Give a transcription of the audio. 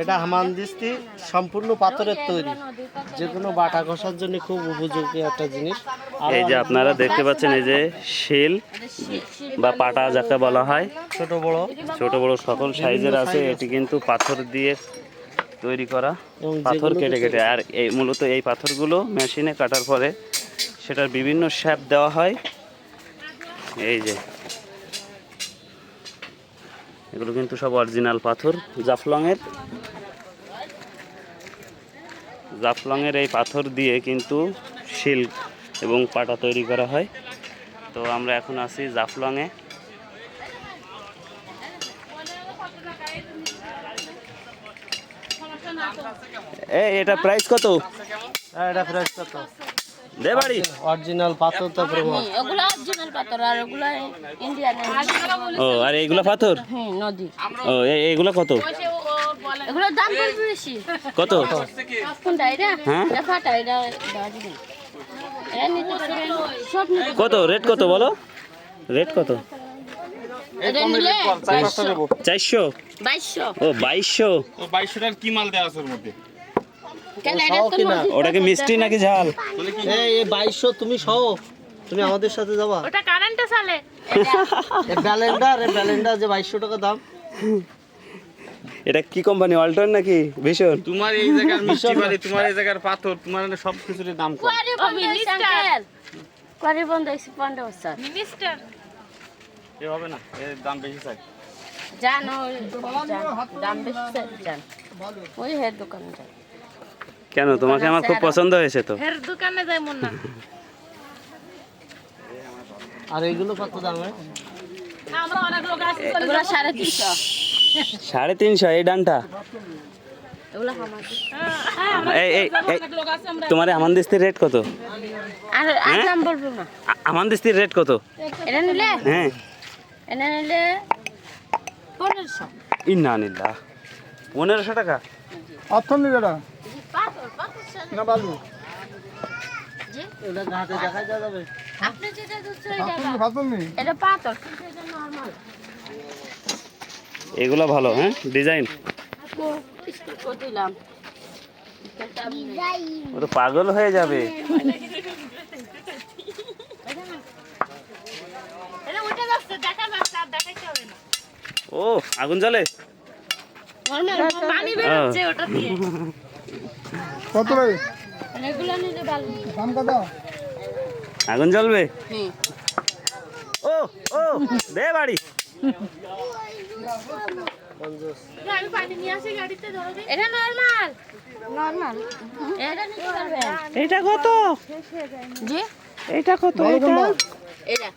এটা হামানদিস্তি সম্পূর্ণ পাথরের তৈরি। যে কোনো বাটা ঘষার জন্য খুব উপযোগী একটা জিনিস। এই যে আপনারা দেখতে পাচ্ছেন এই যে শিল বা পাটা যাকে বলা হয় ছোট বড়। ছোট বড় সকল সাইজের আছে। এটি কিন্তু পাথর দিয়ে তৈরি করা পাথর কেটে কেটে। আর এই মূলত এই পাথরগুলো মেশিনে কাটার পরে সেটার বিভিন্ন শেপ দেওয়া হয়। এই যে। এগুলো কিন্তু সব অরিজিনাল পাথর জাফলংয়ের। জাফলংয়ের এই পাথর দিয়ে কিন্তু শিল এবং পাটা তৈরি করা হয়। তো আমরা এখন আছি জাফলংয়ে। এই এটা প্রাইস কত? হ্যাঁ, এটা ফ্রেশ কত? দে বাড়ি। অরিজিনাল পাথর তারপরে মাছ। ওগুলো অরিজিনাল পাথর আর ওগুলো ইন্ডিয়ান ও আর এইগুলো পাথর? হুম নদী ও এইগুলো কত? এগুলোর দাম পড়বে বেশি? কত? হ্যাঁ? কত? রেট কত বলো? রেট কত? চারশো বাইশশো। ও বাইশশো? ও বাইশশোটার কি মাল দেওয়া আছে ওর মধ্যে? কেন এটা তো কিনা? নদীর ওটা কি মিষ্টি নাকি ঝাল? এই এই বাইশশো তুমি সহ তুমি আমাদের সাথে যাবা। ওটা কারেন্টে চালে। ব্যালেন্ডার ব্যালেন্ডার যে বাইশশো টাকা দাম। এটা কি কোম্পানি অল্টন নাকি ভীষণ তোমার এই জায়গার মিষ্টি বাড়ি তোমার এই জায়গার পাথর তোমার সব কিছুর দাম কম। কোয়ারি বন্ধ হয়েছে পনেরো বছর। মিনিস্টার এ হবে না এর দাম বেশি চাই। জান দাম বেশি চাই, জান। ওই হের দোকানে যান কেন তোমাকে আমার খুব পছন্দ হয়েছে তো। হের দোকানে যাই মন না আর এইগুলো কত দামে আমরা অনেক লোক আছি এগুলো সাড়ে তিনশো। সাড়ে তিনশো এই ডানটা। এগুলো আমার এই এই এই তোমার আমান দিস্তির রেট কত? না। আমান দিস্তির রেট কত? এটা নিলে? হ্যাঁ। পনেরোশো। টাকা? ঘাটে দেখা যাবে। আপনি যেটা এটা এটা পাথর কিন্তু এটা নর্মাল এগুলো ভালো হ্যাঁ? ডিজাইন? ও তো পাগল হয়ে যাবে। ও, আগুন জ্বলে? আগুন জ্বলবে? ও ও, দে বাড়ি। আমি পানি নিয়ে আসি গাড়িতে ধরো দিই এটা নর্মাল নর্মাল এটা নিতে পারবেন এটা কত? জি? এটা কত? এটা? এটা।